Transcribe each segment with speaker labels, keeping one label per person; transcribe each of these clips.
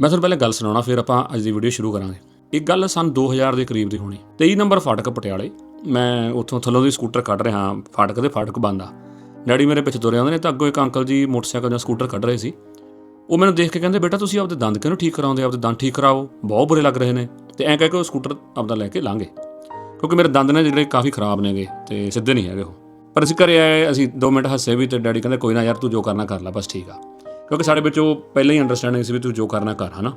Speaker 1: ਮੈਂ ਤੁਹਾਨੂੰ ਪਹਿਲਾਂ ਗੱਲ ਸੁਣਾਉਣਾ, ਫਿਰ ਆਪਾਂ ਅੱਜ ਦੀ ਵੀਡੀਓ ਸ਼ੁਰੂ ਕਰਾਂਗੇ। ਇੱਕ ਗੱਲ ਸਨ 2000 ਦੇ ਕਰੀਬ ਦੀ ਹੋਣੀ। 23 ਨੰਬਰ ਫਾਟਕ ਪਟਿਆਲੇ, ਮੈਂ ਉੱਥੋਂ ਥੱਲੋਂ ਦੀ ਸਕੂਟਰ ਕੱਢ ਰਿਹਾ ਫਾਟਕ ਦੇ ਫਾਟਕ ਬੰਦ ਆ। ਡੈਡੀ ਮੇਰੇ ਪਿੱਛੇ ਤੁਰੇ ਆਉਂਦੇ ਨੇ, ਤਾਂ ਅੱਗੋਂ ਇੱਕ ਅੰਕਲ ਜੀ ਮੋਟਰਸਾਈਕਲ ਜਾਂ ਸਕੂਟਰ ਕੱਢ ਰਹੇ ਸੀ। ਉਹ ਮੈਨੂੰ ਦੇਖ ਕੇ ਕਹਿੰਦੇ, ਬੇਟਾ, ਤੁਸੀਂ ਆਪਦੇ ਦੰਦ ਕਿਉਂ ਠੀਕ ਕਰਾਉਂਦੇ? ਆਪਦੇ ਦੰਦ ਠੀਕ ਕਰਾਓ, ਬਹੁਤ ਬੁਰੇ ਲੱਗ ਰਹੇ ਨੇ। ਤੇ ਐਂ ਕਹਿ ਕੇ ਉਹ ਸਕੂਟਰ ਆਪਦਾ ਲੈ ਕੇ ਲਾਂਗੇ ਕਿਉਂਕਿ ਮੇਰੇ ਦੰਦ ਨੇ ਜਿਹੜੇ ਕਾਫੀ ਖਰਾਬ ਨੇਗੇ ਤੇ ਸਿੱਧੇ ਨਹੀਂ ਹੈਗੇ ਉਹ। ਪਰ ਅਸੀਂ ਘਰੇ ਆਏ, ਅਸੀਂ 2 ਮਿੰਟ ਹੱਸੇ ਵੀ ਤੇ ਡੈਡੀ ਕਹਿੰਦੇ, ਕੋਈ ਨਾ ਯਾਰ, ਤੂੰ ਜੋ ਕਰਨਾ ਕਰ ਲੈ, ਬਸ ਠੀਕ ਆ। ਕਿਉਂਕਿ ਸਾਡੇ ਵਿੱਚ ਉਹ ਪਹਿਲਾਂ ਹੀ ਅੰਡਰਸਟੈਂਡਿੰਗ ਸੀ ਵੀ ਤੂੰ ਜੋ ਕਰਨਾ ਕਰ, ਹਨਾ?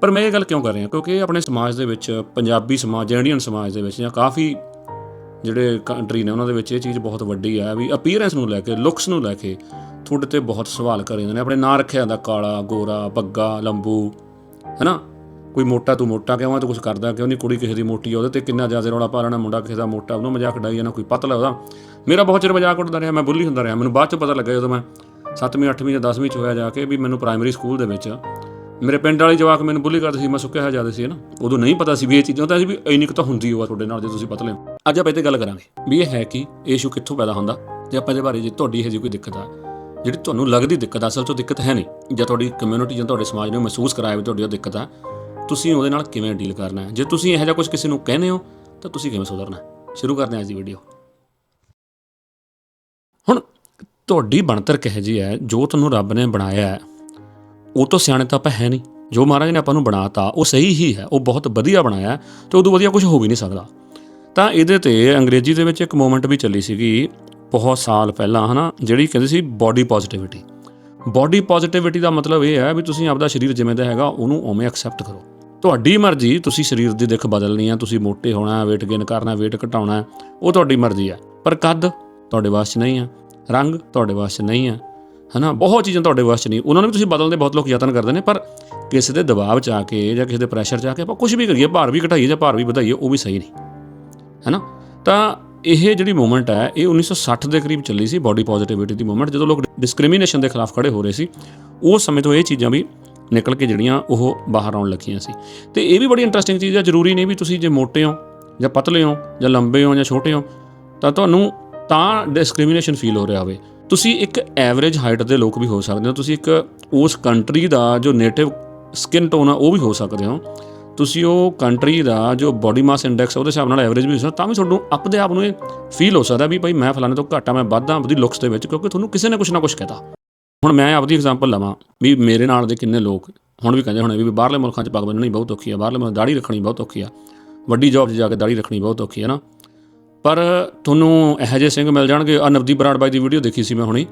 Speaker 1: ਪਰ ਮੈਂ ਇਹ ਗੱਲ ਕਿਉਂ ਕਰ ਰਿਹਾ? ਕਿਉਂਕਿ ਆਪਣੇ ਸਮਾਜ ਦੇ ਵਿੱਚ, ਪੰਜਾਬੀ ਸਮਾਜ, ਜਾਂ ਇੰਡੀਅਨ ਸਮਾਜ ਦੇ ਵਿੱਚ, ਜਾਂ ਕਾਫੀ ਜਿਹੜੇ ਕੰਟਰੀ ਨੇ, ਉਹਨਾਂ ਦੇ ਵਿੱਚ ਇਹ ਚੀਜ਼ ਬਹੁਤ ਵੱਡੀ ਆ ਵੀ ਅਪੀਅਰੈਂਸ ਨੂੰ ਲੈ ਕੇ ਲੁੱਕਸ ਨੂੰ ਲੈ ਕੇ ਤੁਹਾਡੇ ਤੇ ਬਹੁਤ ਸਵਾਲ ਕਰੇ ਜਾਂਦੇ ਨੇ। ਆਪਣੇ ਨਾਂ ਰੱਖਿਆ ਜਾਂਦਾ ਕਾਲਾ, ਗੋਰਾ ਬੱਗਾ ਲੰਬੂ, ਹੈਨਾ? ਕੋਈ ਮੋਟਾ ਤੂੰ ਮੋਟਾ ਕਿਉਂ ਆ? ਤੂੰ ਕੁਝ ਕਰਦਾ ਕਿਉਂ ਨਹੀਂ? ਕੁੜੀ ਕਿਸੇ ਦੀ ਮੋਟੀ ਆ, ਉਹਦੇ ਤੇ ਕਿੰਨਾ ਜ਼ਿਆਦਾ ਰੌਲਾ ਪਾ ਲੈਣਾ, ਮੁੰਡਾ ਕਿਸੇ ਦਾ ਮੋਟਾ, ਉਹਨੂੰ ਮਜ਼ਾਕ ਡਾਈ ਜਾਣਾ, ਕੋਈ ਪਤਲਾ ਉਹਦਾ। ਮੇਰਾ ਬਹੁਤ ਚਿਰ ਮਜ਼ਾਕ ਉੱਡਦਾ ਰਿਹਾ, ਮੈਂ ਬੁੱਲੀ ਹੁੰਦਾ ਰਿਹਾ। ਮੈਨੂੰ ਬਾਅਦ ਚ ਪਤਾ ਲੱਗਾ ਜਦੋਂ ਮੈਂ 7ਵੀਂ 8ਵੀਂ ਜਾਂ 10ਵੀਂ ਚ ਹੋਇਆ ਜਾ ਕੇ ਵੀ ਮੈਨੂੰ ਪ੍ਰਾਇਮਰੀ ਸਕੂਲ ਦੇ ਵਿੱਚ ਮੇਰੇ ਪਿੰਡ ਵਾਲੇ ਜਵਾਕ ਮੈਨੂੰ ਬੁੱਲੀ ਕਰਦੇ ਸੀ, ਮੈਂ ਸੁੱਕਿਆ ਹੋਇਆ ਜ਼ਿਆਦਾ ਸੀ, ਹੈ ਨਾ? ਉਦੋਂ ਨਹੀਂ ਪਤਾ ਸੀ ਵੀ ਇਹ ਚੀਜ਼ਾਂ, ਤਾਂ ਸੀ ਵੀ ਇੰਨੀ ਕੁ ਤਾਂ ਹੁੰਦੀ ਹੋਆ ਤੁਹਾਡੇ ਨਾਲ, ਜੇ ਤੁਸੀਂ ਪਤਲੇ ਹੋ। ਅੱਜ ਆਪਾਂ ਇਹ ਤੇ ਗੱਲ ਕਰਾਂਗੇ ਵੀ ਇਹ ਹੈ ਕਿ ਇਹ ਇਸ਼ੂ ਕਿੱਥੋਂ ਪੈਦਾ ਹੁੰਦਾ ਤੇ ਆਪਾਂ ਦੇ ਬਾਰੇ ਜੇ ਤੁਹਾਡੀ ਇਹ ਜਿਹੀ ਕੋਈ ਦਿੱਕਤ ਆ, ਜਿਹੜੀ ਤੁਹਾਨੂੰ ਲੱਗਦੀ ਦਿੱਕਤ ਅਸਲ 'ਚ ਦਿੱਕਤ ਹੈ ਨਹੀਂ, ਜਾਂ ਤੁਹਾਡੀ ਕਮਿਊਨਿਟੀ ਜਾਂ ਤੁਹਾਡੇ ਸਮਾਜ ਨੇ ਮਹਿਸੂਸ ਕਰਾਇਆ ਵੀ ਤੁਹਾਡੀ ਉਹ ਦਿੱਕਤ ਆ, ਤੁਸੀਂ ਉਹਦੇ ਨਾਲ ਕਿਵੇਂ ਡੀਲ ਕਰਨਾ ਹੈ? ਜੇ ਤੁਸੀਂ ਇਹੋ ਜਿਹਾ ਕੁਝ ਕਿਸੇ ਨੂੰ ਕਹਿੰਦੇ ਹੋ, ਤਾਂ ਤੁਸੀਂ ਕਿਵੇਂ ਸੁਧਰਨਾ ਸ਼ੁਰੂ ਕਰਦੇ ਹਾਂ ਅੱਜ ਦੀ ਵੀਡੀਓ ਤੁਹਾਡੀ ਬਣਤਰ ਕਿਹੋ ਜਿਹੀ ਹੈ? ਜੋ ਤੁਹਾਨੂੰ ਰੱਬ ਨੇ ਬਣਾਇਆ ਹੈ, ਉਹ ਤੋਂ ਸਿਆਣੇ ਤਾਂ ਆਪਾਂ ਹੈ ਨਹੀਂ। ਜੋ ਮਹਾਰਾਜ ਨੇ ਆਪਾਂ ਨੂੰ ਬਣਾਤਾ, ਉਹ ਸਹੀ ਹੀ ਹੈ, ਉਹ ਬਹੁਤ ਵਧੀਆ ਬਣਾਇਆ ਹੈ, ਤੇ ਉਦੋਂ ਵਧੀਆ ਕੁਝ ਹੋ ਵੀ ਨਹੀਂ ਸਕਦਾ। ਤਾਂ ਇਹਦੇ ਤੇ ਅੰਗਰੇਜ਼ੀ ਦੇ ਵਿੱਚ ਇੱਕ ਮੂਵਮੈਂਟ ਵੀ ਚੱਲੀ ਸੀਗੀ, ਬਹੁਤ ਸਾਲ ਪਹਿਲਾਂ, ਹਨਾ, ਜਿਹੜੀ ਕਹਿੰਦੀ ਸੀ ਬਾਡੀ ਪੋਜ਼ਿਟਿਵਿਟੀ ਬਾਡੀ ਪੋਜ਼ਿਟਿਵਿਟੀ ਦਾ ਮਤਲਬ ਇਹ ਹੈ ਵੀ ਤੁਸੀਂ ਆਪਦਾ ਸਰੀਰ ਜਿਵੇਂ ਦਾ ਹੈਗਾ, ਉਹਨੂੰ ਉਵੇਂ ਐਕਸੈਪਟ ਕਰੋ। ਤੁਹਾਡੀ ਮਰਜ਼ੀ, ਤੁਸੀਂ ਸਰੀਰ ਦੀ ਦਿੱਖ ਬਦਲਣੀ ਆ ਤੁਸੀਂ ਮੋਟੇ ਹੋਣਾ, weight gain ਕਰਨਾ, weight ਘਟਾਉਣਾ ਉਹ ਤੁਹਾਡੀ ਮਰਜ਼ੀ ਆ ਪਰ ਕੱਦ? ਤੁਹਾਡੇ ਵਾਸ 'ਚ ਨਹੀਂ ਆ ਰੰਗ ਤੁਹਾਡੇ ਵਾਸਤੇ 'ਚ ਨਹੀਂ ਆ, ਹਨਾ? ਬਹੁਤ ਚੀਜ਼ਾਂ ਤੁਹਾਡੇ ਵਾਸਤੇ ਨਹੀਂ। ਉਹਨਾਂ ਨੂੰ ਵੀ ਤੁਸੀਂ ਬਦਲਣ ਦੇ ਬਹੁਤ ਲੋਕ ਯਤਨ ਕਰਦੇ ਨੇ, ਪਰ ਕਿਸੇ ਦੇ ਦਬਾਅ 'ਚ ਆ ਕੇ ਜਾਂ ਕਿਸੇ ਦੇ ਪ੍ਰੈਸ਼ਰ 'ਚ ਆ ਕੇ ਆਪਾਂ ਕੁਝ ਵੀ ਕਰੀਏ, ਭਾਰ ਵੀ ਘਟਾਈਏ ਜਾਂ ਭਾਰ ਵੀ ਵਧਾਈਏ, ਉਹ ਵੀ ਸਹੀ ਨਹੀਂ, ਹੈਨਾ? ਤਾਂ ਇਹ ਜਿਹੜੀ ਮੂਵਮੈਂਟ ਹੈ, ਇਹ 1960 ਦੇ ਕਰੀਬ ਚੱਲੀ ਸੀ ਬਾਡੀ ਪੋਜ਼ਿਟਿਵਿਟੀ ਦੀ ਮੂਵਮੈਂਟ ਜਦੋਂ ਲੋਕ ਡਿਸਕ੍ਰਿਮੀਨੇਸ਼ਨ ਦੇ ਖਿਲਾਫ ਖੜੇ ਹੋ ਰਹੇ ਸੀ, ਉਸ ਸਮੇਂ ਤੋਂ ਇਹ ਚੀਜ਼ਾਂ ਵੀ ਨਿਕਲ ਕੇ ਜਿਹੜੀਆਂ ਉਹ ਬਾਹਰ ਆਉਣ ਲੱਗੀਆਂ ਸੀ। ਤੇ ਇਹ ਵੀ ਬੜੀ ਇੰਟਰਸਟਿੰਗ ਚੀਜ਼ ਹੈ, ਜ਼ਰੂਰੀ ਨਹੀਂ ਵੀ ਤੁਸੀਂ ਜੇ ਮੋਟੇ ਹੋ ਜਾਂ ਪਤਲੇ ਹੋ ਜਾਂ ਲੰਬੇ ਹੋ ਜਾਂ ਛੋਟੇ ਹੋ, ਤਾਂ ਤੁਹਾਨੂੰ ਤਾਂ ਡਿਸਕ੍ਰਿਮੀਨੇਸ਼ਨ ਫੀਲ ਹੋ ਰਿਹਾ ਹੋਵੇ। ਤੁਸੀਂ ਇੱਕ ਐਵਰੇਜ ਹਾਈਟ ਦੇ ਲੋਕ ਵੀ ਹੋ ਸਕਦੇ ਹੋ। ਤੁਸੀਂ ਇੱਕ ਉਸ ਕੰਟਰੀ ਦਾ ਜੋ ਨੇਟਿਵ ਸਕਿਨ ਟੋਨ ਆ, ਉਹ ਵੀ ਹੋ ਸਕਦੇ ਹੋ। ਤੁਸੀਂ ਉਹ ਕੰਟਰੀ ਦਾ ਜੋ ਬਾਡੀ ਮਾਸ ਇੰਡੈਕਸ ਉਹਦੇ ਹਿਸਾਬ ਨਾਲ ਐਵਰੇਜ ਵੀ ਹੋ ਸਕਦਾ, ਤਾਂ ਵੀ ਤੁਹਾਨੂੰ ਆਪਣੇ ਆਪ ਨੂੰ ਇਹ ਫੀਲ ਹੋ ਸਕਦਾ ਵੀ ਭਾਈ ਮੈਂ ਫਲਾਣੇ ਤੋਂ ਘੱਟ ਆ, ਮੈਂ ਵੱਧ ਆ ਆਪਦੀ ਲੁੱਕਸ ਦੇ ਵਿੱਚ, ਕਿਉਂਕਿ ਤੁਹਾਨੂੰ ਕਿਸੇ ਨੇ ਕੁਛ ਨਾ ਕੁਛ ਕਹਿਤਾ। ਹੁਣ ਮੈਂ ਆਪਦੀ ਐਗਜ਼ਾਮਪਲ ਲਵਾਂ, ਵੀ ਮੇਰੇ ਨਾਲ ਦੇ ਕਿੰਨੇ ਲੋਕ, ਹੁਣ ਵੀ ਕਹਿੰਦੇ ਹੋਣੇ ਵੀ ਬਾਹਰਲੇ ਮੁਲਕਾਂ 'ਚ ਪੱਗ ਬੰਨਣੀ ਬਹੁਤ ਔਖੀ ਆ, ਬਾਹਰਲੇ ਮੁਲਕਾਂ ਦਾੜੀ ਰੱਖਣੀ ਬਹੁਤ ਔਖੀ ਆ, ਵੱਡੀ ਜੌਬ 'ਚ ਜਾ ਕੇ ਦਾੜੀ ਰੱਖਣੀ ਬਹੁਤ ਔਖੀ ਆ ਨਾ। ਪਰ ਤੁਹਾਨੂੰ ਇਹੋ ਜਿਹੇ ਸਿੰਘ ਮਿਲ ਜਾਣਗੇ। ਆ ਨਵਦੀਪ ਬਰਾੜ ਬਾਈ ਦੀ ਵੀਡੀਓ ਦੇਖੀ ਸੀ ਮੈਂ ਹੁਣੀ।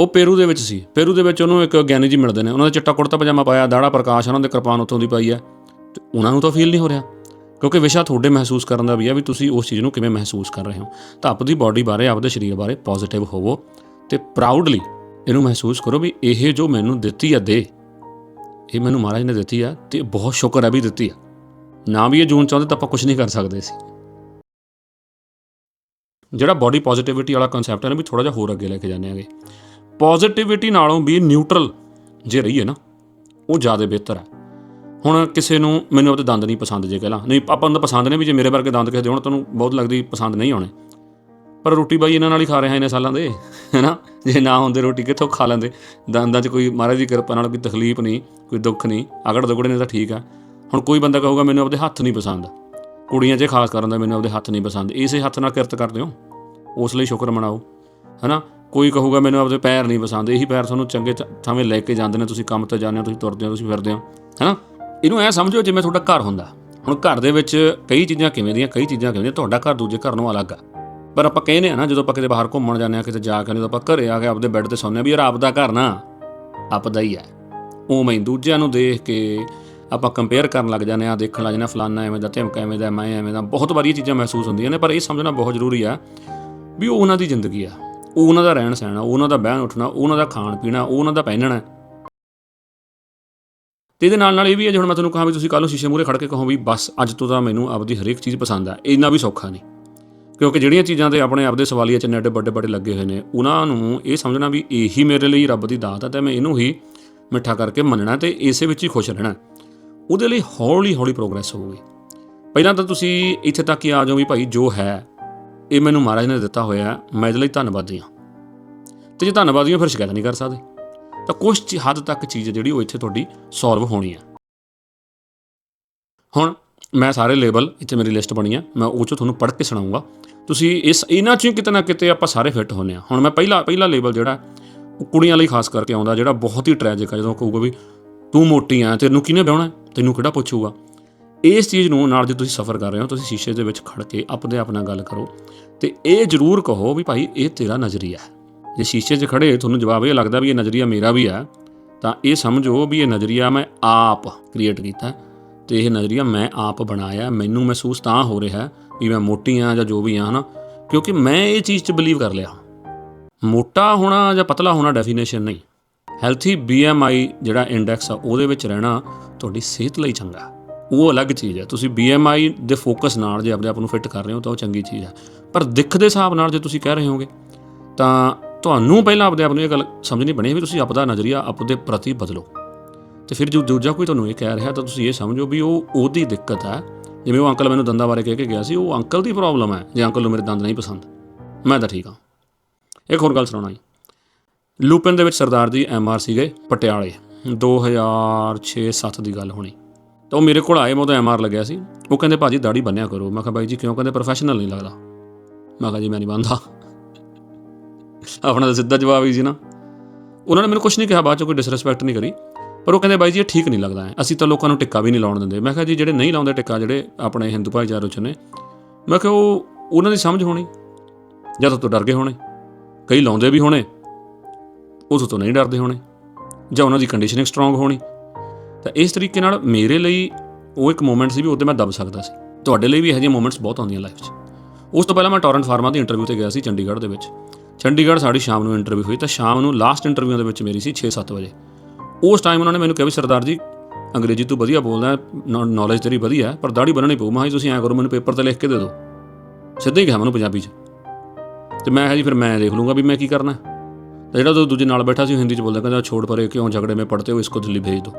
Speaker 1: ਉਹ ਪੇਰੂ ਦੇ ਵਿੱਚ ਸੀ। ਪੇਰੂ ਦੇ ਵਿੱਚ ਉਹਨੂੰ ਇੱਕ ਗਿਆਨੀ ਜੀ ਮਿਲਦੇ ਨੇ। ਉਹਨਾਂ ਦਾ ਚਿੱਟਾ ਕੁੜਤਾ ਪਜਾਮਾ ਪਾਇਆ, ਦਾੜਾ ਪ੍ਰਕਾਸ਼ ਉਹਨਾਂ ਦੇ ਕਿਰਪਾਨ ਉੱਥੋਂ ਦੀ ਪਾਈ ਹੈ ਤੇ ਉਹਨਾਂ ਨੂੰ ਤਾਂ ਫੀਲ ਨਹੀਂ ਹੋ ਰਿਹਾ। ਕਿਉਂਕਿ ਵਿਸ਼ਾ ਤੁਹਾਡੇ ਮਹਿਸੂਸ ਕਰਨ ਦਾ ਵੀ ਹੈ ਵੀ ਤੁਸੀਂ ਉਸ ਚੀਜ਼ ਨੂੰ ਕਿਵੇਂ ਮਹਿਸੂਸ ਕਰ ਰਹੇ ਹੋ। ਤਾਂ ਆਪਦੀ ਬਾਡੀ ਬਾਰੇ ਆਪਦੇ ਸਰੀਰ ਬਾਰੇ ਪੋਜ਼ਿਟਿਵ ਹੋਵੋ ਤੇ ਪ੍ਰਾਊਡਲੀ ਇਹਨੂੰ ਮਹਿਸੂਸ ਕਰੋ ਵੀ ਇਹ ਜੋ ਮੈਨੂੰ ਦਿੱਤੀ ਆ, ਦੇ। ਇਹ ਮੈਨੂੰ ਮਹਾਰਾਜ ਨੇ ਦਿੱਤੀ ਆ ਤੇ ਬਹੁਤ ਸ਼ੁਕਰ ਹੈ ਵੀ ਦਿੱਤੀ ਆ। ਨਾ ਵੀ ਇਹ ਜੂਨ ਚਾਹੁੰਦੇ ਤਾਂ ਆਪਾਂ ਕੁਝ ਨਹੀਂ ਕਰ ਸਕਦੇ ਸੀ। ਜਿਹੜਾ ਬਾਡੀ ਪੋਜ਼ਿਟਿਵਿਟੀ ਵਾਲਾ ਕਨਸੈਪਟ ਹੈ ਨਾ, ਵੀ ਥੋੜਾ ਜਿਹਾ ਹੋਰ ਅੱਗੇ ਲੈ ਕੇ ਜਾਂਦੇ ਆਂਗੇ ਪੋਜ਼ਿਟਿਵਿਟੀ ਨਾਲੋਂ ਵੀ ਨਿਊਟਰਲ ਜੇ ਰਹੀ ਹੈ ਨਾ, ਉਹ ਜ਼ਿਆਦਾ ਬਿਹਤਰ ਹੈ। ਹੁਣ ਕਿਸੇ ਨੂੰ ਮੈਨੂੰ ਉਹਦੇ ਦੰਦ ਨਹੀਂ ਪਸੰਦ ਜੇ ਕਹਿਲਾ। ਨਹੀਂ, ਆਪਾਂ ਨੂੰ ਤਾਂ ਪਸੰਦ ਨੇ ਵੀ ਜੇ ਮੇਰੇ ਵਰਗੇ ਦੰਦ ਕਿਸੇ ਦੇ ਹੁਣ ਤੁਹਾਨੂੰ ਬਹੁਤ ਲੱਗਦੀ ਪਸੰਦ ਨਹੀਂ ਆਉਣੇ। ਪਰ ਰੋਟੀ ਬਾਈ ਇਹਨਾਂ ਨਾਲ ਹੀ ਖਾ ਰਿਹਾ ਇਹਨੇ ਸਾਲਾਂ ਦੇ, ਹੈਨਾ? ਜੇ ਨਾ ਹੁੰਦੇ ਰੋਟੀ, ਕਿੱਥੋਂ ਖਾ ਲੈਂਦੇ? ਦੰਦਾਂ 'ਚ ਕੋਈ ਮਹਾਰਾਜ ਦੀ ਕਿਰਪਾ ਨਾਲ ਕੋਈ ਤਕਲੀਫ ਨਹੀਂ, ਕੋਈ ਦੁੱਖ ਨਹੀਂ ਅਗੜ ਦਗੜੇ ਨੇ ਤਾਂ ਠੀਕ ਆ ਹੁਣ ਕੋਈ ਬੰਦਾ ਕਹੂਗਾ ਮੈਨੂੰ ਆਪਦੇ ਹੱਥ ਨਹੀਂ ਪਸੰਦ। ਕੁੜੀਆਂ 'ਚ ਖਾਸ ਕਰਨ ਦਾ ਮੈਨੂੰ ਆਪਦੇ ਹੱਥ ਨਹੀਂ ਪਸੰਦ। ਇਸੇ ਹੱਥ ਨਾਲ ਕਿਰਤ ਕਰਦੇ ਹੋ। ਉਸ ਲਈ ਸ਼ੁਕਰ ਮਨਾਓ। ਹੈਨਾ? ਕੋਈ ਕਹੂਗਾ ਮੈਨੂੰ ਆਪਦੇ ਪੈਰ ਨਹੀਂ ਪਸੰਦ। ਇਹੀ ਪੈਰ ਤੁਹਾਨੂੰ ਚੰਗੇ ਥ- ਥਾਵੇਂ ਲੈ ਕੇ ਜਾਂਦੇ ਨੇ। ਤੁਸੀਂ ਕੰਮ ਤੇ ਜਾਂਦੇ ਹੋ, ਤੁਸੀਂ ਤੁਰਦੇ ਹੋ, ਤੁਸੀਂ ਫਿਰਦੇ ਹੋ। ਹੈਨਾ? ਇਹਨੂੰ ਐ ਸਮਝੋ ਜਿਵੇਂ ਤੁਹਾਡਾ ਘਰ ਹੁੰਦਾ। ਹੁਣ ਘਰ ਦੇ ਵਿੱਚ ਕਈ ਚੀਜ਼ਾਂ ਕਿਵੇਂ ਦੀਆਂ, ਕਈ ਚੀਜ਼ਾਂ ਕਿਵੇਂ ਦੀਆਂ, ਤੁਹਾਡਾ ਘਰ ਦੂਜੇ ਘਰ ਨੂੰ ਅਲੱਗ ਆ। ਪਰ ਆਪਾਂ ਕਹਿੰਦੇ ਆ ਨਾ, ਜਦੋਂ ਆਪਾਂ ਕਿਤੇ ਬਾਹਰ ਘੁੰਮਣ ਜਾਂਦੇ ਆ ਕਿਤੇ ਜਾ ਕੇ ਜਦੋਂ ਆਪਾਂ ਘਰੇ ਆ ਕੇ ਆਪਦੇ ਬੈੱਡ ਤੇ ਸੌਂਦੇ ਆ ਵੀ ਯਾਰ ਆਪਦਾ ਘਰ ਨਾ ਆਪਦਾ ਹੀ ਹੈ ਉਵੇਂ ਹੀ ਦੂਜਿਆਂ ਨੂੰ ਦੇਖ ਕੇ ਆਪਾਂ ਕੰਪੇਅਰ ਕਰਨ ਲੱਗ ਜਾਂਦੇ ਆ ਦੇਖਣ ਲੱਗ ਜਾਂਦੇ ਆ ਫਲਾਨਾ ਐਵੇਂ ਦਾ, ਧਮਕਾ ਐਵੇਂ ਦਾ ਮੈਂ ਐਵੇਂ ਦਾ, ਬਹੁਤ ਵਾਰੀ ਇਹ ਚੀਜ਼ਾਂ ਮਹਿਸੂਸ ਹੁੰਦੀਆਂ ਨੇ, ਪਰ ਇਹ ਸਮਝਣਾ ਬਹੁਤ ਜ਼ਰੂਰੀ ਆ ਵੀ ਉਹ ਉਹਨਾਂ ਦੀ ਜ਼ਿੰਦਗੀ ਆ। ਉਹ ਉਹਨਾਂ ਦਾ ਰਹਿਣ ਸਹਿਣਾ ਉਹ ਉਹਨਾਂ ਦਾ ਬਹਿਣ ਉੱਠਣਾ, ਉਹ ਉਹਨਾਂ ਦਾ ਖਾਣ ਪੀਣਾ, ਉਹ ਉਹਨਾਂ ਦਾ ਪਹਿਨਣਾ। ਤੇ ਇਹਦੇ ਨਾਲ ਨਾਲ ਇਹ ਵੀ ਹੈ ਜੇ ਹੁਣ ਮੈਂ ਤੁਹਾਨੂੰ ਕਹਾਂ ਵੀ ਤੁਸੀਂ ਕੱਲ ਨੂੰ ਸ਼ੀਸ਼ੇ ਮੂਹਰੇ ਖੜ ਕੇ ਕਹੋ ਵੀ ਬਸ, ਅੱਜ ਤੋਂ ਤਾਂ ਮੈਨੂੰ ਆਪਦੀ ਹਰੇਕ ਚੀਜ਼ ਪਸੰਦ ਆ, ਇੰਨਾ ਵੀ ਸੌਖਾ ਨਹੀਂ। ਕਿਉਂਕਿ ਜਿਹੜੀਆਂ ਚੀਜ਼ਾਂ ਤੇ ਆਪਣੇ ਆਪਦੇ ਸਵਾਲੀਆ ਚ ਨੈਟ ਵੱਡੇ ਵੱਡੇ ਲੱਗੇ ਹੋਏ ਨੇ, ਉਹਨਾਂ ਨੂੰ ਇਹ ਸਮਝਣਾ ਵੀ ਇਹੀ ਮੇਰੇ ਲਈ ਰੱਬ ਦੀ ਦਾਤ ਹੈ ਤੇ ਮੈਂ ਇਹਨੂੰ ਹੀ ਮਿੱਠਾ ਕਰਕੇ ਮੰਨਣਾ ਤੇ ਇਸੇ ਵਿੱਚ ਹੀ ਖੁਸ਼ ਰਹਿਣਾ। ਉਹਦੇ ਲਈ ਹੌਲੀ ਹੌਲੀ ਪ੍ਰੋਗਰੈਸ ਹੋਊਗੀ। ਪਹਿਲਾਂ ਤਾਂ ਤੁਸੀਂ ਇੱਥੇ ਤੱਕ ਹੀ ਆ ਜਾਓ ਵੀ ਭਾਈ ਜੋ ਹੈ, ਇਹ ਮੈਨੂੰ ਮਹਾਰਾਜ ਨੇ ਦਿੱਤਾ ਹੋਇਆ ਮੈਂ ਇਹਦੇ ਲਈ ਧੰਨਵਾਦੀ ਹਾਂ। ਤੇ ਜੇ ਧੰਨਵਾਦੀ ਹਾਂ ਫਿਰ ਸ਼ਿਕਾਇਤ ਨਹੀਂ ਕਰ ਸਕਦੇ। ਤਾਂ ਕੁਝ ਹੱਦ ਤੱਕ ਚੀਜ਼ ਜਿਹੜੀ ਉਹ ਇੱਥੇ ਤੁਹਾਡੀ ਸੋਲਵ ਹੋਣੀ ਹੈ। ਹੁਣ ਮੈਂ ਸਾਰੇ ਲੇਬਲ ਇੱਥੇ ਮੇਰੀ ਲਿਸਟ ਬਣੀ ਆ ਮੈਂ ਉਹ ਚੋਂ ਤੁਹਾਨੂੰ ਪੜ੍ਹ ਕੇ ਸੁਣਾਉਂਗਾ। ਤੁਸੀਂ ਇਸ ਇਹਨਾਂ ਚੋਂ ਹੀ ਕਿਤੇ ਨਾ ਕਿਤੇ ਆਪਾਂ ਸਾਰੇ ਫਿੱਟ ਹੁੰਨੇ ਆ ਹੁਣ ਮੈਂ ਪਹਿਲਾ ਪਹਿਲਾ ਲੇਬਲ ਜਿਹੜਾ, ਉਹ ਕੁੜੀਆਂ ਲਈ ਖਾਸ ਕਰਕੇ ਆਉਂਦਾ, ਜਿਹੜਾ ਬਹੁਤ ਹੀ ਟ੍ਰੈਜਿਕ ਆ ਜਦੋਂ ਕਹੂਗਾ ਵੀ ਤੂੰ ਮੋਟੀ ਆ ਤੈਨੂੰ ਕਿਹਨੇ ਵਿਆਹਣਾ ਤੈਨੂੰ ਕਿਹੜਾ ਪੁੱਛੂਗਾ? ਇਸ ਚੀਜ਼ ਨੂੰ ਨਾਲ ਜੇ ਤੁਸੀਂ ਸਫ਼ਰ ਕਰ ਰਹੇ ਹੋ, ਤੁਸੀਂ ਸ਼ੀਸ਼ੇ ਦੇ ਵਿੱਚ ਖੜ ਕੇ ਆਪਣੇ ਆਪ ਨਾਲ ਗੱਲ ਕਰੋ ਤੇ ਇਹ ਜ਼ਰੂਰ ਕਹੋ ਵੀ ਭਾਈ ਇਹ ਤੇਰਾ ਨਜ਼ਰੀਆ ਹੈ। ਜੇ ਸ਼ੀਸ਼ੇ 'ਚ ਖੜੇ, ਤੁਹਾਨੂੰ ਜਵਾਬ ਇਹ ਲੱਗਦਾ ਵੀ ਇਹ ਨਜ਼ਰੀਆ ਮੇਰਾ ਵੀ ਹੈ, ਤਾਂ ਇਹ ਸਮਝੋ ਵੀ ਇਹ ਨਜ਼ਰੀਆ ਮੈਂ ਆਪ ਕ੍ਰੀਏਟ ਕੀਤਾ ਹੈ ਤੇ ਇਹ ਨਜ਼ਰੀਆ ਮੈਂ ਆਪ ਬਣਾਇਆ ਮੈਨੂੰ ਮਹਿਸੂਸ ਤਾਂ ਹੋ ਰਿਹਾ ਵੀ ਮੈਂ ਮੋਟੀ ਆ ਜਾਂ ਜੋ ਵੀ ਆ ਹਨਾ? ਕਿਉਂਕਿ ਮੈਂ ਇਹ ਚੀਜ਼ 'ਚ ਬਲੀਵ ਕਰ ਲਿਆ। ਮੋਟਾ ਹੋਣਾ ਜਾਂ ਪਤਲਾ ਹੋਣਾ ਡੈਫੀਨੇਸ਼ਨ ਨਹੀਂ। ਹੈਲਥੀ BMI ਜਿਹੜਾ ਇੰਡੈਕਸ ਆ, ਉਹਦੇ ਵਿੱਚ ਰਹਿਣਾ ਤੁਹਾਡੀ ਸਿਹਤ ਲਈ ਚੰਗਾ। ਉਹ ਅਲੱਗ ਚੀਜ਼ ਹੈ। ਤੁਸੀਂ BMI ਦੇ ਫੋਕਸ ਨਾਲ ਜੇ ਆਪਣੇ ਆਪ ਨੂੰ ਫਿੱਟ ਕਰ ਰਹੇ ਹੋ ਤਾਂ ਉਹ ਚੰਗੀ ਚੀਜ਼ ਹੈ। ਪਰ ਦਿੱਖ ਦੇ ਹਿਸਾਬ ਨਾਲ ਜੇ ਤੁਸੀਂ ਕਹਿ ਰਹੇ ਹੋਗੇ, ਤਾਂ ਤੁਹਾਨੂੰ ਪਹਿਲਾਂ ਆਪਣੇ ਆਪ ਨੂੰ ਇਹ ਗੱਲ ਸਮਝਣੀ ਬਣੀ ਵੀ ਤੁਸੀਂ ਆਪਦਾ ਨਜ਼ਰੀਆ ਆਪਦੇ ਪ੍ਰਤੀ ਬਦਲੋ। ਤੇ ਫਿਰ ਜੋ ਦੂਜਾ ਕੋਈ ਤੁਹਾਨੂੰ ਇਹ ਕਹਿ ਰਿਹਾ ਤਾਂ ਤੁਸੀਂ ਇਹ ਸਮਝੋ ਵੀ ਉਹ, ਉਹਦੀ ਦਿੱਕਤ ਹੈ। ਜਿਵੇਂ ਉਹ ਅੰਕਲ ਮੈਨੂੰ ਦੰਦਾਂ ਬਾਰੇ ਕਹਿ ਕੇ ਗਿਆ ਸੀ, ਉਹ ਅੰਕਲ ਦੀ ਪ੍ਰੋਬਲਮ ਹੈ ਜੇ ਅੰਕਲ ਨੂੰ ਮੇਰੇ ਦੰਦ ਨਹੀਂ ਪਸੰਦ। ਮੈਂ ਤਾਂ ਠੀਕ ਹਾਂ। ਇੱਕ ਹੋਰ ਗੱਲ ਸੁਣਾਉਣਾ ਜੀ। ਲੂਪਨ ਦੇ ਵਿੱਚ ਸਰਦਾਰ ਜੀ ਐਮਆਰ ਸੀਗੇ ਪਟਿਆਲੇ। 2006-7 ਦੀ ਗੱਲ ਹੋਣੀ। ਤਾਂ ਉਹ ਮੇਰੇ ਕੋਲ ਆਏ ਮੈਂ ਉਹਦਾ ਐਮਆਰ ਲੱਗਿਆ ਸੀ। ਉਹ ਕਹਿੰਦੇ, ਭਾਜੀ ਦਾੜੀ ਬੰਨਿਆ ਕਰੋ। ਮੈਂ ਕਿਹਾ ਬਾਈ ਜੀ, ਕਿਉਂ? ਕਹਿੰਦੇ, ਪ੍ਰੋਫੈਸ਼ਨਲ ਨਹੀਂ ਲੱਗਦਾ। ਮੈਂ ਕਿਹਾ, ਜੀ, ਮੈਂ ਨਹੀਂ ਬੰਨਦਾ। ਆਪਣਾ ਤਾਂ ਸਿੱਧਾ ਜਵਾਬ ਹੀ ਸੀ ਨਾ। ਉਹਨਾਂ ਨੇ ਮੈਨੂੰ ਕੁਝ ਨਹੀਂ ਕਿਹਾ, ਬਾਅਦ ਚ ਕੋਈ ਡਿਸਰੈਸਪੈਕਟ ਨਹੀਂ ਕਰੀ। ਪਰ ਉਹ ਕਹਿੰਦੇ ਬਾਈ ਜੀ, ਇਹ ਠੀਕ ਨਹੀਂ ਲੱਗਦਾ ਹੈ। ਅਸੀਂ ਤਾਂ ਲੋਕਾਂ ਨੂੰ ਟਿੱਕਾ ਵੀ ਨਹੀਂ ਲਾਉਣ ਦਿੰਦੇ। ਮੈਂ ਕਿਹਾ, ਜੀ, ਜਿਹੜੇ ਨਹੀਂ ਲਾਉਂਦੇ ਟਿੱਕਾ, ਜਿਹੜੇ ਆਪਣੇ ਹਿੰਦੂ ਭਾਈਚਾਰੇ ਚ ਨੇ। ਮੈਂ ਕਿਹਾ, ਉਹ, ਉਹਨਾਂ ਦੀ ਸਮਝ ਹੋਣੀ। ਜਾਂ ਤੋਂ ਡਰ ਗਏ ਹੋਣੇ। ਕਈ ਲਾਉਂਦੇ ਵੀ ਹੋਣੇ। ਉਸ ਤੋਂ ਨਹੀਂ ਡਰਦੇ ਹੋਣੇ। ਜਾਂ ਉਹਨਾਂ ਦੀ ਕੰਡੀਸ਼ਨਿੰਗ ਸਟਰੋਂਗ ਹੋਣੀ। ਤਾਂ ਇਸ ਤਰੀਕੇ ਨਾਲ ਮੇਰੇ ਲਈ ਉਹ ਇੱਕ ਮੂਮੈਂਟ ਸੀ ਵੀ ਉਹਦੇ ਮੈਂ ਦਬ ਸਕਦਾ ਸੀ। ਤੁਹਾਡੇ ਲਈ ਵੀ ਇਹੋ ਜਿਹੇ ਮੂਮੈਂਟਸ ਬਹੁਤ ਆਉਂਦੀਆਂ ਲਾਈਫ 'ਚ। ਉਸ ਤੋਂ ਪਹਿਲਾਂ ਮੈਂ ਟੋਰੈਂਟ ਫਾਰਮਾ ਦੀ ਇੰਟਰਵਿਊ ਤੇ ਗਿਆ ਸੀ ਚੰਡੀਗੜ੍ਹ ਦੇ ਵਿੱਚ। ਚੰਡੀਗੜ੍ਹ ਸਾਡੀ ਸ਼ਾਮ ਨੂੰ ਇੰਟਰਵਿਊ ਹੋਈ, ਤਾਂ ਸ਼ਾਮ ਨੂੰ ਲਾਸਟ ਇੰਟਰਵਿਊ ਦੇ ਵਿੱਚ ਮੇਰੀ ਸੀ 6-7 ਵਜੇ। ਉਸ ਟਾਈਮ ਉਹਨਾਂ ਨੇ ਮੈਨੂੰ ਕਿਹਾ ਵੀ ਸਰਦਾਰ ਜੀ, ਅੰਗਰੇਜ਼ੀ ਤੂੰ ਵਧੀਆ ਬੋਲਦਾ ਨੌਲੇਜ ਤੇਰੀ ਵਧੀਆ ਪਰ ਦਾੜੀ ਬੰਨਣੀ ਪਊ। ਮੈਂ ਜੀ, ਤੁਸੀਂ ਐਂ ਕਰੋ, ਮੈਨੂੰ ਪੇਪਰ ਤੇ ਲਿਖ ਕੇ ਦੇ ਦਿਓ। ਸਿੱਧਾ ਹੀ ਕਿਹਾ ਮੈਨੂੰ ਪੰਜਾਬੀ 'ਚ। ਤੇ ਮੈਂ ਕਿਹਾ ਜੀ, ਫਿਰ ਮੈਂ ਦੇਖ ਲੂੰਗਾ ਵੀ ਮੈਂ ਕੀ ਕਰਨਾ ਤਾਂ ਜਿਹੜਾ ਉਹ ਦੂਜੇ ਨਾਲ ਬੈਠਾ ਸੀ, ਉਹ ਹਿੰਦੀ 'ਚ ਬੋਲਦਾ, ਕਹਿੰਦਾ ਛੋੜ ਪਰੇ ਕਿਉਂ ਝਗੜੇ में ਪੜਤੇ ਹੋ ਇਸਕੋ ਦਿੱਲੀ ਭੇਜ ਦਿਓ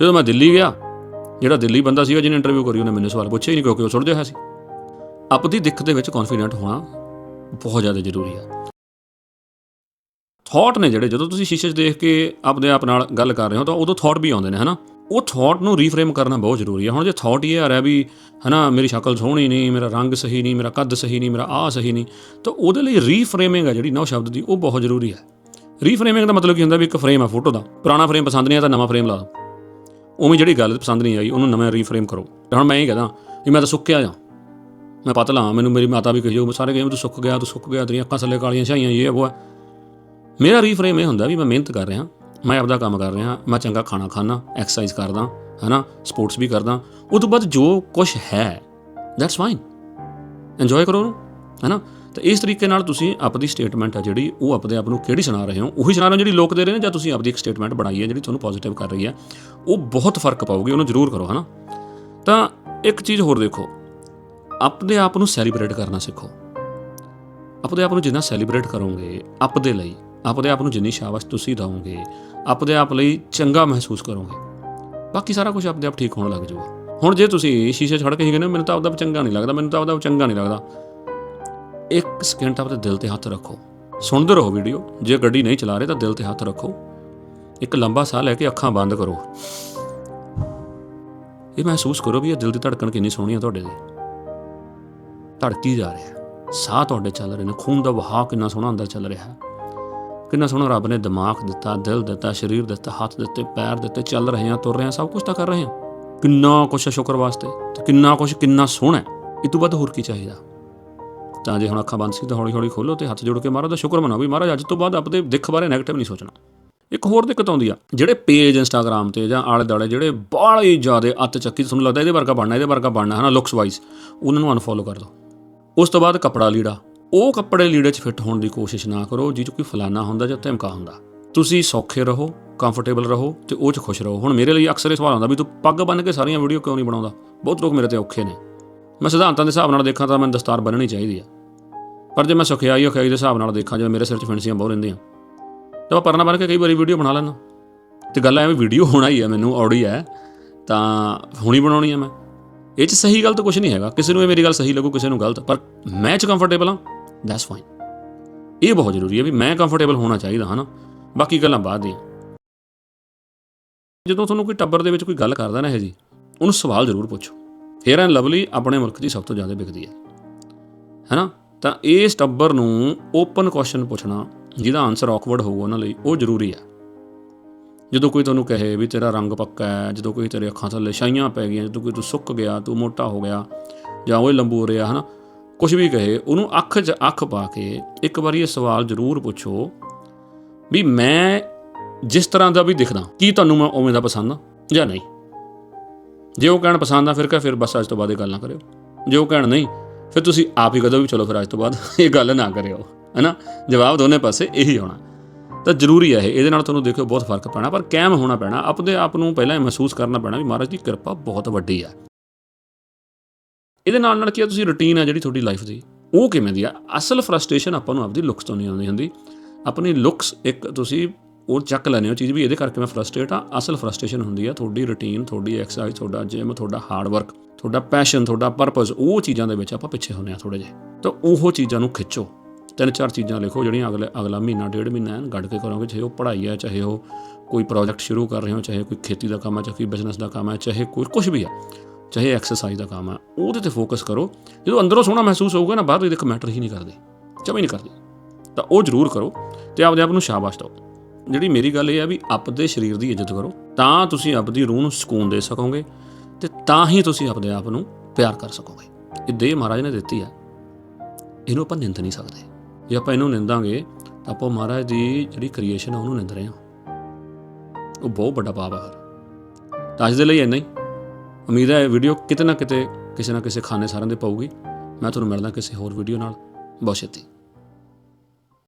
Speaker 1: ਜਦੋਂ ਮੈਂ ਦਿੱਲੀ ਗਿਆ, ਜਿਹੜਾ ਦਿੱਲੀ ਬੰਦਾ ਸੀਗਾ ਜਿਹਨੇ ਇੰਟਰਵਿਊ ਕਰੀ, ਉਹਨੇ ਮੈਨੂੰ ਸਵਾਲ ਪੁੱਛਿਆ ਹੀ ਨਹੀਂ, ਕਿਉਂਕਿ ਉਹ ਸੁਣ ਜਿਹਾ ਸੀ। ਆਪਣੀ ਦਿੱਖ ਦੇ ਵਿੱਚ ਕੌਨਫੀਡੈਂਟ ਹੋਣਾ ਬਹੁਤ ਜ਼ਿਆਦਾ ਜ਼ਰੂਰੀ ਹੈ ਥਾਟ ਨੇ ਜਿਹੜੇ, ਜਦੋਂ ਤੁਸੀਂ ਸ਼ੀਸ਼ੇ 'ਚ ਦੇਖ ਕੇ ਆਪਣੇ ਆਪ ਨਾਲ ਗੱਲ ਕਰ ਰਹੇ ਹੋ, ਤਾਂ ਉਦੋਂ ਥਾਟ ਵੀ ਆਉਂਦੇ ਨੇ, ਹਨਾ? ਉਹ ਥਾਟ ਨੂੰ ਰੀਫਰੇਮ ਕਰਨਾ ਬਹੁਤ ਜ਼ਰੂਰੀ ਹੈ। ਹੁਣ ਜੇ ਥਾਟ ਇਹ ਆ ਰਿਹਾ ਵੀ, ਹਨਾ, ਮੇਰੀ ਸ਼ਕਲ ਸੋਹਣੀ ਨਹੀਂ, ਮੇਰਾ ਰੰਗ ਸਹੀ ਨਹੀਂ, ਮੇਰਾ ਕੱਦ ਸਹੀ ਨਹੀਂ, ਮੇਰਾ ਆਹ ਸਹੀ ਨਹੀਂ, ਤਾਂ ਉਹਦੇ ਲਈ ਰੀਫਰੇਮਿੰਗ ਆ ਜਿਹੜੀ ਨਾ ਸ਼ਬਦ ਦੀ, ਉਹ ਬਹੁਤ ਜ਼ਰੂਰੀ ਹੈ। ਰੀਫਰੇਮਿੰਗ ਦਾ ਮਤਲਬ ਕੀ ਹੁੰਦਾ ਵੀ ਇੱਕ ਫਰੇਮ ਆ ਫੋਟੋ ਦਾ। ਪੁਰਾਣਾ ਫਰੇਮ ਪਸੰਦ ਨਹੀਂ ਆ ਤਾਂ ਨਵਾਂ ਫਰੇਮ ਲਾ ਦਿਓ। ਉਵੇਂ ਜਿਹੜੀ ਗੱਲ ਪਸੰਦ ਨਹੀਂ ਆਈ, ਉਹਨੂੰ ਨਵਾਂ ਰੀਫਰੇਮ ਕਰੋ। ਤੇ ਹੁਣ ਮੈਂ ਇਹ ਕਹਦਾ ਵੀ ਮੈਂ ਤਾਂ ਸੁੱਕਿਆ ਜਾਂ। ਮੈਂ ਪਤਲਾ ਹਾਂ, ਮੈਨੂੰ ਮੇਰੀ ਮਾਤਾ ਵੀ ਕਹੀ ਜਾਊ ਸਾਰੇ ਕਹਿੰਦੇ ਤੂੰ ਸੁੱਕ ਗਿਆ, ਤੂੰ ਸੁੱਕ ਗਿਆ, ਤੇਰੀਆਂ ਅੱਖਾਂ ਥੱਲੇ ਕਾਲੀਆਂ ਛਾਈਆਂ, ਇਹ, ਉਹ ਹੈ। ਮੇਰਾ ਰੀਫਰੇਮ ਇਹ ਹੁੰਦਾ ਵੀ ਮੈਂ ਮਿਹਨਤ ਕਰ ਰਿਹਾ। ਮੈਂ ਆਪਦਾ ਕੰਮ ਕਰ ਰਿਹਾ, ਮੈਂ ਚੰਗਾ ਖਾਣਾ ਖਾਣਾ ਐਕਸਰਸਾਈਜ਼ ਕਰਦਾ, ਹਨਾ ਸਪੋਰਟਸ ਵੀ ਕਰਦਾ। ਉਹ ਤੋਂ ਬਾਅਦ ਜੋ ਕੁਝ ਹੈ ਦੈਟਸ ਫਾਈਨ ਇੰਜੋਏ ਕਰੋ ਉਹਨੂੰ, ਹਨਾ। ਤਾਂ ਇਸ ਤਰੀਕੇ ਨਾਲ ਤੁਸੀਂ ਆਪਣੀ ਸਟੇਟਮੈਂਟ ਆ ਜਿਹੜੀ, ਉਹ ਆਪਣੇ ਆਪ ਨੂੰ ਕਿਹੜੀ ਸੁਣਾ ਰਹੇ ਹੋ, ਉਹੀ ਸੁਣਾ ਰਹੇ ਹੋ ਜਿਹੜੀ ਲੋਕ ਦੇ ਰਹੇ ਨੇ, ਜਾਂ ਤੁਸੀਂ ਆਪਦੀ ਇੱਕ ਸਟੇਟਮੈਂਟ ਬਣਾਈ ਹੈ ਜਿਹੜੀ ਤੁਹਾਨੂੰ ਪੋਜ਼ਿਟਿਵ ਕਰ ਰਹੀ ਹੈ। ਉਹ ਬਹੁਤ ਫ਼ਰਕ ਪਾਊਗੀ, ਉਹਨੂੰ ਜ਼ਰੂਰ ਕਰੋ, ਹਨਾ। ਤਾਂ ਇੱਕ ਚੀਜ਼ ਹੋਰ ਦੇਖੋ, ਆਪਣੇ ਆਪ ਨੂੰ ਸੈਲੀਬ੍ਰੇਟ ਕਰਨਾ ਸਿੱਖੋ। ਆਪਣੇ ਆਪ ਨੂੰ ਜਿੰਨਾ ਸੈਲੀਬ੍ਰੇਟ ਕਰੋਗੇ ਆਪਦੇ ਲਈ ਆਪਦੇ ਆਪ ਨੂੰ ਜਿੰਨੀ ਸ਼ਾਬਾਸ਼ ਤੁਸੀਂ ਦਿਓਗੇ ਆਪਦੇ ਆਪ ਲਈ ਚੰਗਾ ਮਹਿਸੂਸ ਕਰੋਗੇ। ਬਾਕੀ ਸਾਰਾ ਕੁਝ ਆਪਦੇ ਆਪ ਠੀਕ ਹੋਣ ਲੱਗ ਜਾਊਗਾ। ਹੁਣ ਜੇ ਤੁਸੀਂ ਸ਼ੀਸ਼ੇ 'ਚ ਕੇ ਹੀ ਕਹਿੰਦੇ ਮੈਨੂੰ ਤਾਂ ਆਪਦਾ ਚੰਗਾ ਨਹੀਂ ਲੱਗਦਾ, ਮੈਨੂੰ ਤਾਂ ਆਪਦਾ ਚੰਗਾ ਨਹੀਂ ਲੱਗਦਾ। ਇੱਕ ਸਕਿੰਟ ਆਪਦੇ ਦਿਲ ਤੇ ਹੱਥ ਰੱਖੋ। ਸੁਣਦੇ ਰਹੋ ਵੀਡੀਓ, ਜੇ ਗੱਡੀ ਨਹੀਂ ਚਲਾ ਰਹੇ ਤਾਂ ਦਿਲ ਤੇ ਹੱਥ ਰੱਖੋ। ਇੱਕ ਲੰਬਾ ਸਾਹ ਲੈ ਕੇ ਅੱਖਾਂ ਬੰਦ ਕਰੋ। ਇਹ ਮਹਿਸੂਸ ਕਰੋ ਵੀ ਇਹ ਦਿਲ ਦੀ ਧੜਕਣ ਕਿੰਨੀ ਸੋਹਣੀ ਹੈ ਤੁਹਾਡੇ ਦੀ ਧੜਕੀ ਜਾ ਰਿਹਾ। ਸਾਹ ਤੁਹਾਡੇ ਚੱਲ ਰਹੇ ਨੇ, ਖੂਨ ਦਾ ਵਹਾਅ ਕਿੰਨਾ ਸੋਹਣਾ ਅੰਦਰ ਚੱਲ ਰਿਹਾ। ਹੈ ਕਿੰਨਾ ਸੋਹਣਾ ਰੱਬ ਨੇ ਦਿਮਾਗ ਦਿੱਤਾ, ਦਿਲ ਦਿੱਤਾ, ਸਰੀਰ ਦਿੱਤਾ, ਹੱਥ ਦਿੱਤੇ, ਪੈਰ ਦਿੱਤੇ, ਚੱਲ ਰਹੇ ਹਾਂ ਤੁਰ ਰਹੇ ਹਾਂ ਸਭ ਕੁਝ ਤਾਂ ਕਰ ਰਹੇ ਹਾਂ ਕਿੰਨਾ ਕੁਛ ਹੈ ਸ਼ੁਕਰ ਵਾਸਤੇ ਤੇ ਕਿੰਨਾ ਕੁਛ ਕਿੰਨਾ ਸੋਹਣਾ ਹੈ। ਇਹ ਤੋਂ ਵੱਧ ਹੋਰ ਕੀ ਚਾਹੀਦਾ? ਤਾਂ ਜੇ ਹੁਣ ਅੱਖਾਂ ਬੰਦ ਸੀ ਤਾਂ ਹੌਲੀ ਹੌਲੀ ਖੋਲੋ ਤੇ ਹੱਥ ਜੋੜ ਕੇ ਮਹਾਰਾਜ ਦਾ ਸ਼ੁਕਰ ਮਨਾਓ ਵੀ ਮਹਾਰਾਜ, ਅੱਜ ਤੋਂ ਬਾਅਦ ਆਪਦੇ ਦਿੱਖ ਬਾਰੇ ਨੈਗੇਟਿਵ ਨਹੀਂ ਸੋਚਣਾ। ਇੱਕ ਹੋਰ ਦਿੱਕਤ ਆਉਂਦੀ ਆ, ਜਿਹੜੇ ਪੇਜ ਇੰਸਟਾਗ੍ਰam ਤੇ ਜਾਂ ਆਲੇ ਦਾਲੇ ਜਿਹੜੇ ਬਾਹਲੇ ਜ਼ਿਆਦਾ ਅੱਤ ਚੱਕੀ, ਤੁਹਾਨੂੰ ਲੱਗਦਾ ਇਹਦੇ ਵਰਗਾ ਬਣਨਾ, ਇਹਦੇ ਵਰਗਾ ਬਣਨਾ, ਹਨਾ ਲੁੱਕਸ ਵਾਈਜ਼ ਉਹਨਾਂ ਨੂੰ ਅਨਫੋਲੋ ਕਰ ਦਿਓ ਉਸ ਤੋਂ ਬਾਅਦ ਕੱਪੜਾ ਲੀੜਾ ਉਹ ਕੱਪੜੇ ਲੀੜੇ 'ਚ ਫਿੱਟ ਹੋਣ ਦੀ ਕੋਸ਼ਿਸ਼ ਨਾ ਕਰੋ ਜਿਹ 'ਚ ਕੋਈ ਫਲਾਨਾ ਹੁੰਦਾ ਜਾਂ ਧਮਕਾ ਹੁੰਦਾ। ਤੁਸੀਂ ਸੌਖੇ ਰਹੋ ਕੰਫਰਟੇਬਲ ਰਹੋ ਤੇ ਉਹ 'ਚ ਖੁਸ਼ ਰਹੋ। ਹੁਣ ਮੇਰੇ ਲਈ ਅਕਸਰ ਇਹ ਸਵਾਲ ਆਉਂਦਾ ਵੀ ਤੂੰ ਪੱਗ ਬੰਨ੍ਹ ਕੇ ਸਾਰੀਆਂ ਵੀਡੀਓ ਕਿਉਂ ਨਹੀਂ ਬਣਾਉਂਦਾ? ਬਹੁਤ ਲੋਕ ਮੇਰੇ ਤੇ ਔਖੇ ਨੇ। ਮੈਂ ਸਿਧਾਂਤਾਂ ਦੇ ਹਿਸਾਬ ਨਾਲ ਦੇਖਾਂ ਤਾਂ ਮੈਨੂੰ ਦਸਤਾਰ ਬੰਨਣੀ ਚਾਹੀਦੀ ਆ। ਪਰ ਜੇ ਮੈਂ ਸੁਖਿਆਈ, ਔਖਿਆਈ ਦੇ ਹਿਸਾਬ ਨਾਲ ਦੇਖਾਂ, ਜਿਵੇਂ ਮੇਰੇ ਸਿਰ 'ਚ ਫਿੰਸੀਆਂ ਬਹੁਤ ਰਹਿੰਦੀਆਂ। ਤਾਂ ਮੈਂ ਪਰਨਾ ਬਣ ਕੇ ਕਈ ਵਾਰੀ ਵੀਡੀਓ ਬਣਾ ਲੈਣਾ ਤੇ ਗੱਲ ਐਵੇਂ ਵੀਡੀਓ ਹੋਣਾ ਹੀ ਹੈ ਮੈਨੂੰ ਆਉੜੀ ਹੈ ਤਾਂ ਹੁਣੀ ਬਣਾਉਣੀ ਆ ਮੈਂ। ਇਹ 'ਚ ਸਹੀ ਗਲਤ ਕੁਝ ਨਹੀਂ ਹੈਗਾ। ਕਿਸੇ ਨੂੰ ਇਹ ਮੇਰੀ ਗੱਲ ਸਹੀ ਲੱਗੂ, ਕਿਸੇ ਨੂੰ ਗਲਤ। ਪਰ ਮੈਂ 'ਚ ਕੰਫਰਟੇਬਲ ਹਾਂ। ਦੈਟਸ ਫਾਈਨ ਇਹ ਬਹੁਤ ਜ਼ਰੂਰੀ ਹੈ ਵੀ ਮੈਂ ਕੰਫਰਟੇਬਲ ਹੋਣਾ ਚਾਹੀਦਾ, ਹਨਾ? ਬਾਕੀ ਗੱਲਾਂ ਬਾਅਦ ਦੀਆਂ। ਜਦੋਂ ਤੁਹਾਨੂੰ ਕੋਈ ਟੱਬਰ ਦੇ ਵਿੱਚ ਕੋਈ ਗੱਲ ਕਰਦਾ ਨਾ ਇਹ ਜੀ, ਉਹਨੂੰ ਸਵਾਲ ਜ਼ਰੂਰ ਪੁੱਛੋ। ਹੇਅਰ ਐਂਡ ਲਵਲੀ ਆਪਣੇ ਮੁਲਕ ਦੀ ਸਭ ਤੋਂ ਜ਼ਿਆਦਾ ਵਿਕਦੀ ਹੈ। ਹੈਨਾ? ਤਾਂ ਇਸ ਟੱਬਰ ਨੂੰ ਓਪਨ ਕੁਐਸਚਨ ਪੁੱਛਣਾ, ਜਿਹਦਾ ਆਨਸਰ ਔਕਵਰਡ ਹੋਊਗਾ ਉਹਨਾਂ ਲਈ, ਉਹ ਜ਼ਰੂਰੀ ਹੈ। ਜਦੋਂ ਕੋਈ ਤੁਹਾਨੂੰ ਕਹੇ ਵੀ ਤੇਰਾ ਰੰਗ ਪੱਕਾ ਹੈ, ਜਦੋਂ ਕੋਈ ਤੇਰੇ ਅੱਖਾਂ ਥੱਲੇ ਛਾਈਆਂ ਪੈ ਗਈਆਂ, ਜਦੋਂ ਕੋਈ ਤੂੰ ਸੁੱਕ ਗਿਆ, ਤੂੰ ਮੋਟਾ ਹੋ ਗਿਆ, ਜਾਂ ਉਹ ਲੰਬੂ ਹੋ ਰਿਹਾ, ਹਨਾ? ਕੁਝ ਵੀ ਕਹੇ, ਉਹਨੂੰ ਅੱਖ 'ਚ ਅੱਖ ਪਾ ਕੇ ਇੱਕ ਵਾਰੀ ਇਹ ਸਵਾਲ ਜ਼ਰੂਰ ਪੁੱਛੋ ਵੀ ਮੈਂ ਜਿਸ ਤਰ੍ਹਾਂ ਦਾ ਵੀ ਦਿਖਦਾ, ਕੀ ਤੁਹਾਨੂੰ ਮੈਂ ਉਵੇਂ ਦਾ ਪਸੰਦ ਆ ਜਾਂ ਨਹੀਂ? ਜੇ ਉਹ ਕਹਿਣ ਪਸੰਦ ਆ, ਫਿਰ ਕਹ, ਫਿਰ ਬਸ ਅੱਜ ਤੋਂ ਬਾਅਦ ਇਹ ਗੱਲ ਨਾ ਕਰਿਓ। ਜੇ ਉਹ ਕਹਿਣ ਨਹੀਂ, ਫਿਰ ਤੁਸੀਂ ਆਪ ਹੀ ਕਹਦੋ ਵੀ ਚਲੋ ਫਿਰ ਅੱਜ ਤੋਂ ਬਾਅਦ ਇਹ ਗੱਲ ਨਾ ਕਰਿਓ, ਹੈਨਾ? ਜਵਾਬ ਦੋਨੇ ਪਾਸੇ ਇਹੀ ਆਉਣਾ ਤਾਂ ਜ਼ਰੂਰੀ ਹੈ ਇਹ, ਇਹਦੇ ਨਾਲ ਤੁਹਾਨੂੰ ਦੇਖਿਓ ਬਹੁਤ ਫ਼ਰਕ ਪੈਣਾ, ਪਰ ਕਾਇਮ ਹੋਣਾ ਪੈਣਾ, ਆਪਣੇ ਆਪ ਨੂੰ ਪਹਿਲਾਂ ਇਹ ਮਹਿਸੂਸ ਕਰਨਾ ਪੈਣਾ ਵੀ ਮਹਾਰਾਜ ਦੀ ਕਿਰਪਾ ਬਹੁਤ ਵੱਡੀ ਆ। ਇਹਦੇ ਨਾਲ ਨਾਲ ਕੀ ਆ, ਤੁਸੀਂ ਰੁਟੀਨ ਹੈ ਜਿਹੜੀ ਤੁਹਾਡੀ ਲਾਈਫ ਦੀ, ਉਹ ਕਿਵੇਂ ਦੀ ਆ? ਅਸਲ ਫਰਸਟ੍ਰੇਸ਼ਨ ਆਪਾਂ ਨੂੰ ਆਪਦੀ ਲੁੱਕਸ ਤੋਂ ਨਹੀਂ ਆਉਂਦੀ ਹੁੰਦੀ। ਆਪਣੀ ਲੁੱਕਸ ਇੱਕ ਤੁਸੀਂ ਉਹ ਚੱਕ ਲੈਣੇ ਹੋ ਚੀਜ਼ ਵੀ ਇਹਦੇ ਕਰਕੇ ਮੈਂ ਫਰਸਟ੍ਰੇਟ ਆ। ਅਸਲ ਫਰਸਟ੍ਰੇਸ਼ਨ ਹੁੰਦੀ ਆ ਤੁਹਾਡੀ ਰੁਟੀਨ ਤੁਹਾਡੀ ਐਕਸਰਸਾਈਜ਼ ਤੁਹਾਡਾ ਜਿਮ ਤੁਹਾਡਾ ਹਾਰਡ ਵਰਕ ਤੁਹਾਡਾ ਪੈਸ਼ਨ ਤੁਹਾਡਾ ਪਰਪਸ ਉਹ ਚੀਜ਼ਾਂ ਦੇ ਵਿੱਚ ਆਪਾਂ ਪਿੱਛੇ ਹੁੰਨੇ ਆ ਥੋੜੇ ਜਿਹੇ। ਤਾਂ ਉਹ ਚੀਜ਼ਾਂ ਨੂੰ ਖਿੱਚੋ। ਤਿੰਨ ਚਾਰ ਚੀਜ਼ਾਂ ਲਿਖੋ ਜਿਹੜੀਆਂ ਅਗਲੇ, ਅਗਲਾ ਮਹੀਨਾ, ਡੇਢ ਮਹੀਨਾ ਐਨ ਗੱਡ ਕੇ ਕਰੋਗੇ, ਚਾਹੇ ਉਹ ਪੜ੍ਹਾਈ ਹੈ ਚਾਹੇ ਉਹ ਕੋਈ ਪ੍ਰੋਜੈਕਟ ਸ਼ੁਰੂ ਕਰ ਰਹੇ ਹੋ, ਚਾਹੇ ਕੋਈ ਖੇਤੀ ਦਾ ਕੰਮ ਹੈ ਚਾਹੇ ਕੋਈ ਬਿਜ਼ਨਸ ਦਾ ਕੰਮ ਹੈ ਚਾਹੇ ਕੋਈ ਕੁਝ ਵੀ ਹੈ ਚਾਹੇ ਐਕਸਰਸਾਈਜ਼ ਦਾ ਕੰਮ ਹੈ ਉਹਦੇ ਤੇ ਫੋਕਸ ਕਰੋ। ਜਦੋਂ ਅੰਦਰੋਂ ਸੋਹਣਾ ਮਹਿਸੂਸ ਹੋਊਗਾ ਨਾ ਬਾਹਰ ਇਹਦੇ ਮੈਟਰ ਹੀ ਨਹੀਂ ਕਰਦੇ, ਜਮੇ ਨਹੀਂ ਕਰਦੇ। ਤਾਂ ਉਹ ਜ਼ਰੂਰ ਕਰੋ ਤੇ ਆਪਦੇ ਆਪ ਨੂੰ ਸ਼ਾਬਾਸ਼ ਦਿਓ। ਜਿਹੜੀ ਮੇਰੀ ਗੱਲ ਇਹ ਆ ਵੀ ਆਪਦੇ ਸਰੀਰ ਦੀ ਇੱਜ਼ਤ ਕਰੋ, ਤਾਂ ਤੁਸੀਂ ਆਪਦੀ ਰੂਹ ਨੂੰ ਸਕੂਨ ਦੇ ਸਕੋਗੇ ਤੇ ਤਾਂ ਹੀ ਤੁਸੀਂ ਆਪਦੇ ਆਪ ਨੂੰ ਪਿਆਰ ਕਰ ਸਕੋਗੇ। ਇਹ ਦੇਹ ਮਹਾਰਾਜ ਨੇ ਦਿੱਤੀ ਹੈ ਇਹਨੂੰ ਆਪਾਂ ਨਿੰਦ ਨਹੀਂ ਸਕਦੇ। ਜੇ ਆਪਾਂ ਇਹਨੂੰ ਨਿੰਦਾਂਗੇ, ਤਾਂ ਆਪਾਂ ਮਹਾਰਾਜ ਦੀ ਜਿਹੜੀ ਕ੍ਰੀਏਸ਼ਨ ਹੈ ਉਹਨੂੰ ਨਿੰਦ ਰਹੇ ਹਾਂ। ਉਹ ਬਹੁਤ ਵੱਡਾ ਪਾਪ ਹੈ ਤਾਂ ਅੱਜ ਦੇ ਲਈ ਇੰਨਾ ਹੀ। ਉਮੀਦ ਹੈ ਇਹ ਵੀਡੀਓ ਕਿਤੇ ਨਾ ਕਿਤੇ ਕਿਸੇ ਨਾ ਕਿਸੇ ਖਾਨੇ ਸਾਰਿਆਂ ਦੇ ਪਊਗੀ। ਮੈਂ ਤੁਹਾਨੂੰ ਮਿਲਦਾ ਕਿਸੇ ਹੋਰ ਵੀਡੀਓ ਨਾਲ। ਬਹੁਤ ਛੇਤੀ